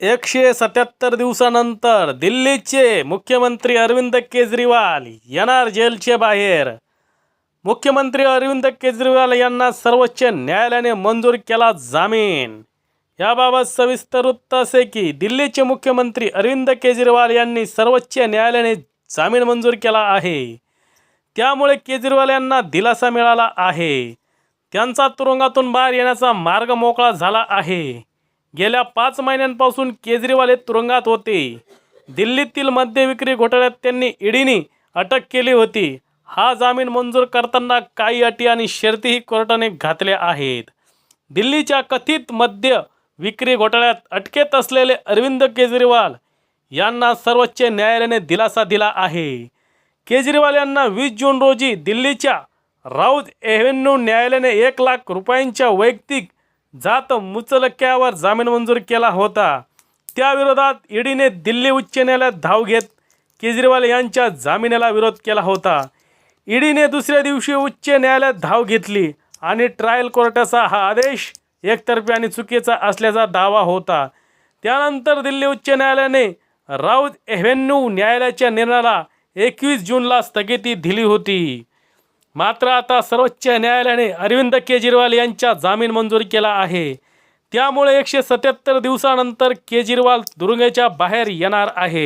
एकशे सत्याहत्तर दिवसानंतर दिल्लीचे मुख्यमंत्री अरविंद केजरीवाल येणार जेलचे बाहेर. मुख्यमंत्री अरविंद केजरीवाल यांना सर्वोच्च न्यायालयाने मंजूर केला जामीन. याबाबत सविस्तर वृत्त असे की दिल्लीचे मुख्यमंत्री अरविंद केजरीवाल यांनी सर्वोच्च न्यायालयाने जामीन मंजूर केला आहे. त्यामुळे केजरीवाल यांना दिलासा मिळाला आहे. त्यांचा तुरुंगातून बाहेर येण्याचा मार्ग मोकळा झाला आहे. गेल्या पाच महिन्यांपासून केजरीवाल हे तुरुंगात होते. दिल्लीतील मद्य विक्री घोटाळ्यात त्यांनी ईडीने अटक केली होती. हा जामीन मंजूर करताना काही अटी आणि शर्तीही कोर्टाने घातल्या आहेत. दिल्लीच्या कथित मद्य विक्री घोटाळ्यात अटकेत असलेले अरविंद केजरीवाल यांना सर्वोच्च न्यायालयाने दिलासा दिला आहे. केजरीवाल यांना वीस जून रोजी दिल्लीच्या राऊत एव्हेन्यू न्यायालयाने एक लाख रुपयांच्या वैयक्तिक जात मुचलक्यावर जामीन मंजूर केला होता. त्याविरोधात ईडीने दिल्ली उच्च न्यायालयात धाव घेत केजरीवाल यांच्या जामिनाला विरोध केला होता. ईडीने दुसऱ्या दिवशी उच्च न्यायालयात धाव घेतली आणि ट्रायल कोर्टाचा हा आदेश एकतर्फी आणि चुकीचा असल्याचा दावा होता. त्यानंतर दिल्ली उच्च न्यायालयाने राऊत एव्हेन्यू न्यायालयाच्या निर्णयाला एकवीस जूनला स्थगिती दिली होती. मात्र आता सर्वोच्च न्यायालयाने अरविंद केजरीवाल यांच्या जामीन मंजूर केला आहे. त्यामुळे एकशे सत्याहत्तर दिवसानंतर केजरीवाल दुर्गेच्या बाहेर येणार आहे.